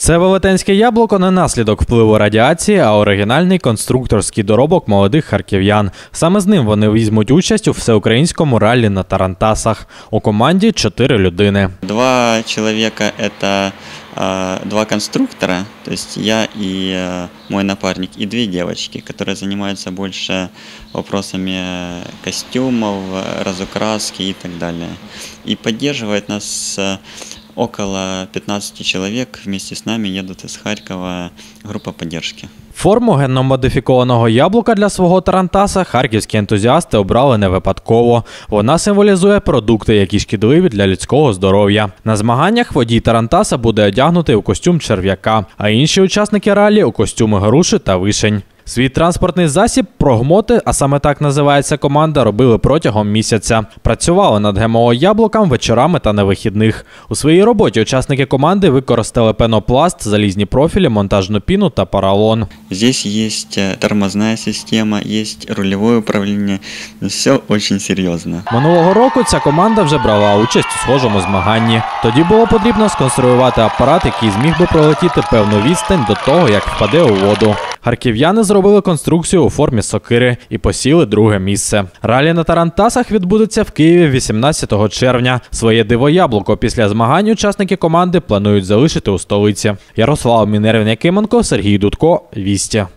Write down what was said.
Це велетенське яблуко не наслідок впливу радіації, а оригінальний конструкторський доробок молодих харків'ян. Саме з ним вони візьмуть участь у всеукраїнському раллі на Тарантасах. У команді чотири людини. Два человека – это а, два конструктора, то есть я и а, мой напарник, и две девочки, которые занимаются больше вопросами костюмов, разукраски и так далее. И поддерживает нас а, около 15 человек. Вместе с нами едут из Харькова группа поддержки. Форму генно-модифікованого яблука для свого тарантаса харківські ентузіасти обрали не випадково. Вона символізує продукти, які шкідливі для людського здоров'я. На змаганнях водій тарантаса буде одягнутий у костюм черв'яка, а інші учасники ралі у костюми груші та вишень. Свій транспортний засіб прогмоти, а саме так називається команда, робили протягом місяця. Працювали над ГМО яблукам вечорами та на вихідних. У своїй роботі учасники команди використали пенопласт, залізні профілі, монтажну піну та поролон. Здесь есть э, тормозная система, есть рулевое управление. Все очень серьезно. Минулого року ця команда вже брала участь у схожому змаганні. Тоді було потрібно сконструювати апарат, який зміг би пролетіти певну відстань до того, як впаде у воду. Харків'яни зробили конструкцію у формі сокири і посіли друге місце. Ралі на Тарантасах відбудеться в Києві 18 червня. Своє диво яблуко після змагань учасники команди планують залишити у столиці. Ярослав Мінервін Якименко, Сергій Дудко, Вістя.